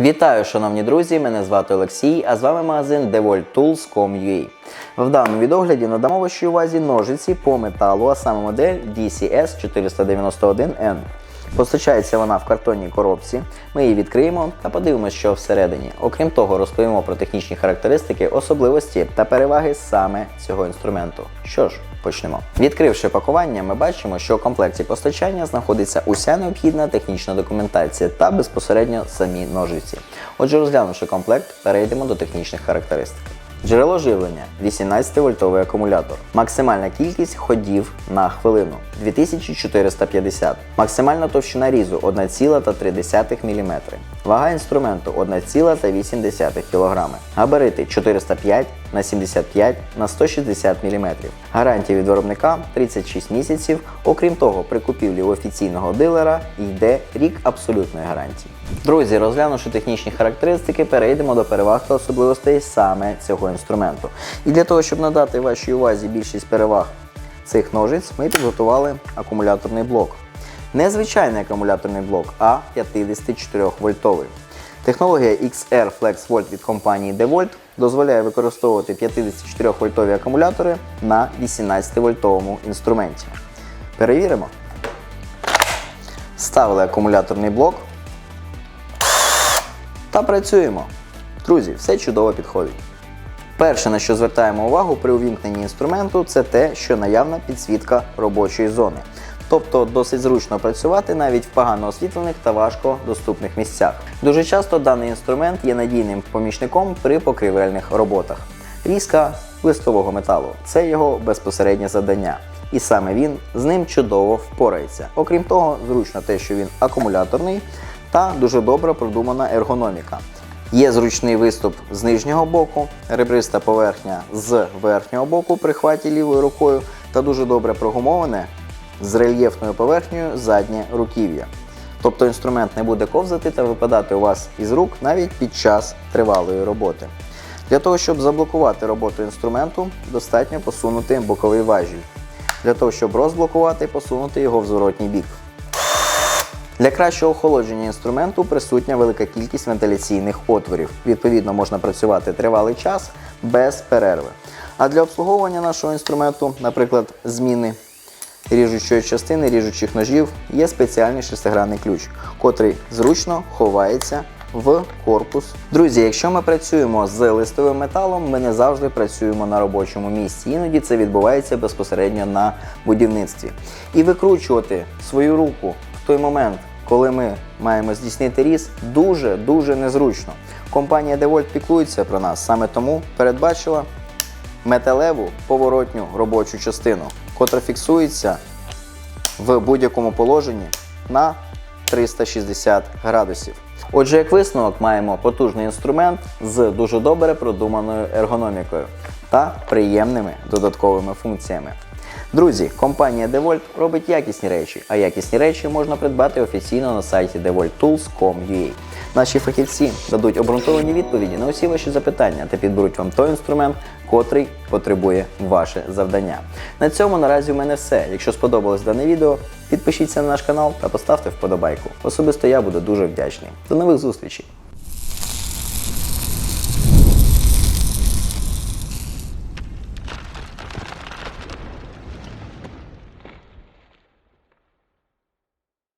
Вітаю, шановні друзі! Мене звати Олексій, а з вами магазин DevoltTools.com.ua. В даному відогляді надамо вашій увазі ножиці по металу, а саме модель DCS 491N. Постачається вона в картонній коробці. Ми її відкриємо та подивимося, що всередині. Окрім того, розповімо про технічні характеристики, особливості та переваги саме цього інструменту. Що ж, почнемо. Відкривши пакування, ми бачимо, що у комплекті постачання знаходиться уся необхідна технічна документація та безпосередньо самі ножиці. Отже, розглянувши комплект, перейдемо до технічних характеристик. Джерело живлення 18-вольтовий акумулятор. Максимальна кількість ходів на хвилину 2450. Максимальна товщина різу 1,3 мм. Вага інструменту 1,8 кг. Габарити 405 на 75 на 160 мм. Гарантія від виробника 36 місяців. Окрім того, при купівлі у офіційного дилера йде рік абсолютної гарантії. Друзі, розглянувши технічні характеристики, перейдемо до переваг та особливостей саме цього інструменту. І для того, щоб надати вашій увазі більшість переваг цих ножиць, ми підготували акумуляторний блок. Не звичайний акумуляторний блок, а 54 вольтовий. Технологія XR Flex Volt від компанії DeWalt дозволяє використовувати 54 вольтові акумулятори на 18 вольтовому інструменті. Перевіримо. Ставили акумуляторний блок та працюємо. Друзі, все чудово підходить. Перше, на що звертаємо увагу при увімкненні інструменту, це те, що наявна підсвітка робочої зони. Тобто досить зручно працювати навіть в погано освітлених та важко доступних місцях. Дуже часто даний інструмент є надійним помічником при покривельних роботах. Різка листового металу це його безпосереднє завдання. І саме він з ним чудово впорається. Окрім того, зручно те, що він акумуляторний та дуже добре продумана ергономіка. Є зручний виступ з нижнього боку, ребриста поверхня з верхнього боку при хваті лівою рукою та дуже добре прогумоване з рельєфною поверхнею заднє руків'я. Тобто інструмент не буде ковзати та випадати у вас із рук навіть під час тривалої роботи. Для того, щоб заблокувати роботу інструменту, достатньо посунути боковий важіль. Для того, щоб розблокувати, посунути його в зворотній бік. Для кращого охолодження інструменту присутня велика кількість вентиляційних отворів. Відповідно, можна працювати тривалий час без перерви. А для обслуговування нашого інструменту, наприклад, зміни ріжучої частини, ріжучих ножів, є спеціальний шестигранний ключ, котрий зручно ховається в корпус. Друзі, якщо ми працюємо з листовим металом, ми не завжди працюємо на робочому місці. Іноді це відбувається безпосередньо на будівництві. І викручувати свою руку той момент, коли ми маємо здійснити різ, дуже-дуже незручно. Компанія DeWalt піклується про нас, саме тому передбачила металеву поворотню робочу частину, котра фіксується в будь-якому положенні на 360 градусів. Отже, як висновок, маємо потужний інструмент з дуже добре продуманою ергономікою та приємними додатковими функціями. Друзі, компанія DeWalt робить якісні речі, а якісні речі можна придбати офіційно на сайті devolttools.com.ua. Наші фахівці дадуть обґрунтовані відповіді на усі ваші запитання та підберуть вам той інструмент, котрий потребує ваше завдання. На цьому наразі у мене все. Якщо сподобалось дане відео, підпишіться на наш канал та поставте вподобайку. Особисто я буду дуже вдячний. До нових зустрічей!